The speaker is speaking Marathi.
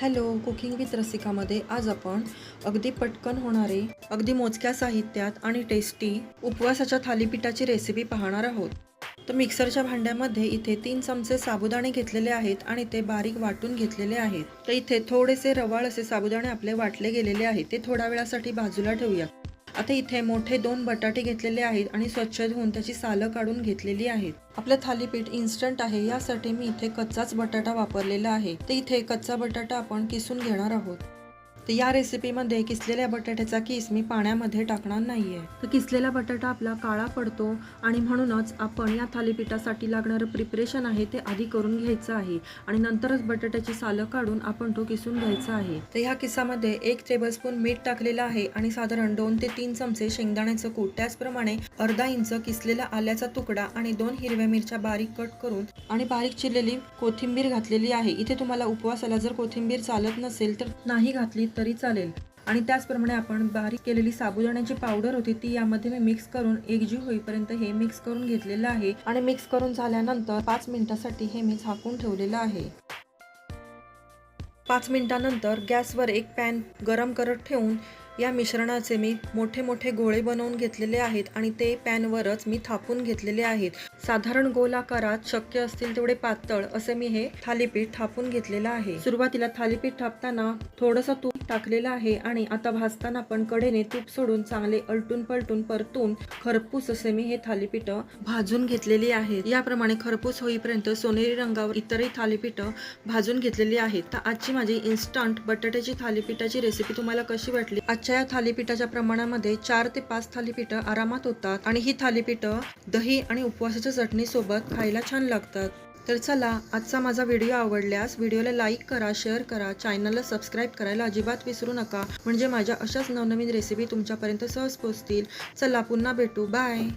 हॅलो कुकिंग विथ रसिकामध्ये आज आपण अगदी पटकन होणारे अगदी मोजक्या साहित्यात आणि टेस्टी उपवासाच्या थालीपीठाची रेसिपी पाहणार आहोत. तर मिक्सरच्या भांड्यामध्ये इथे तीन चमचे साबुदाणे घेतलेले आहेत आणि ते बारीक वाटून घेतलेले आहेत. तर इथे थोडेसे रवाळ असे साबुदाणे आपले वाटले गेलेले आहेत. ते थोड्या वेळासाठी बाजूला ठेवूया आता इथे मोठे दोन बटाटे घेतलेले आहेत आणि स्वच्छ धुवून त्याची सालं काढून घेतलेली आहेत. आपलं थालीपीठ इन्स्टंट आहे यासाठी मी इथे कच्चाच बटाटा वापरलेला आहे. तर इथे कच्चा बटाटा आपण किसून घेणार आहोत. तर या रेसिपीमध्ये किसलेल्या बटाट्याचा किस मी पाण्यामध्ये टाकणार नाहीये. तर किसलेला बटाटा आपला काळा पडतो आणि म्हणूनच आपण या थालीपीठासाठी लागणारं प्रिपरेशन आहे ते आधी करून घ्यायचं आहे आणि नंतरच बटाट्याची सालं काढून आपण तो किसून घ्यायचा आहे. तर ह्या किसामध्ये एक टेबलस्पून मीठ टाकलेलं आहे आणि साधारण दोन ते तीन चमचे शेंगदाण्याचं कूट. त्याचप्रमाणे अर्धा इंच किसलेला आल्याचा तुकडा आणि दोन हिरव्या मिरच्या बारीक कट करून आणि बारीक चिरलेली कोथिंबीर घातलेली आहे. इथे तुम्हाला उपवासाला जर कोथिंबीर चालत नसेल तर नाही घातली तरी चालेल. आणि त्याचप्रमाणे आपण बारीक केलेली साबुदाण्याची पावडर होती ती यामध्ये मी मिक्स करून एकजीव होईपर्यंत हे मिक्स करून घेतलेलं आहे. आणि मिक्स करून झाल्यानंतर पाच मिनिटासाठी हे मी झाकून ठेवलेलं आहे. पाच मिनिटानंतर गॅसवर एक पॅन गरम करत ठेवून या मिश्रणाचे मी मोठे मोठे गोळे बनवून घेतलेले आहेत आणि ते पॅनवरच मी थापून घेतलेले आहेत. साधारण गोल आकारात शक्य असतील तेवढे पातळ असे मी हे थालीपीठ थापून घेतलेलं आहे. सुरुवातीला थालीपीठ थापताना थोडंसं तूप टाकलेलं आहे आणि आता भाजताना पण कडेने तूप सोडून चांगले अलटून पलटून परतून खरपूस असे मी हे थालीपीठ भाजून घेतलेली आहेत याप्रमाणे खरपूस होईपर्यंत सोनेरी रंगावर इतरही थालीपीठ भाजून घेतलेली आहेत. तर आजची माझी इन्स्टंट बटाट्याची थालीपीठाची रेसिपी तुम्हाला कशी वाटली? आजच्या या थालीपीठाच्या प्रमाणामध्ये चार ते पाच थालीपीठं आरामात होतात आणि ही थालीपीठं दही आणि उपवासाच्या चटणीसोबत खायला छान लागतात. तर चला आजचा माझा व्हिडिओ आवडल्यास व्हिडिओला लाईक करा शेअर करा चॅनलला सबस्क्राईब करायला अजिबात विसरू नका. म्हणजे माझ्या अशाच नवनवीन रेसिपी तुमच्यापर्यंत सहज पोहोचतील. चला पुन्हा भेटू. बाय!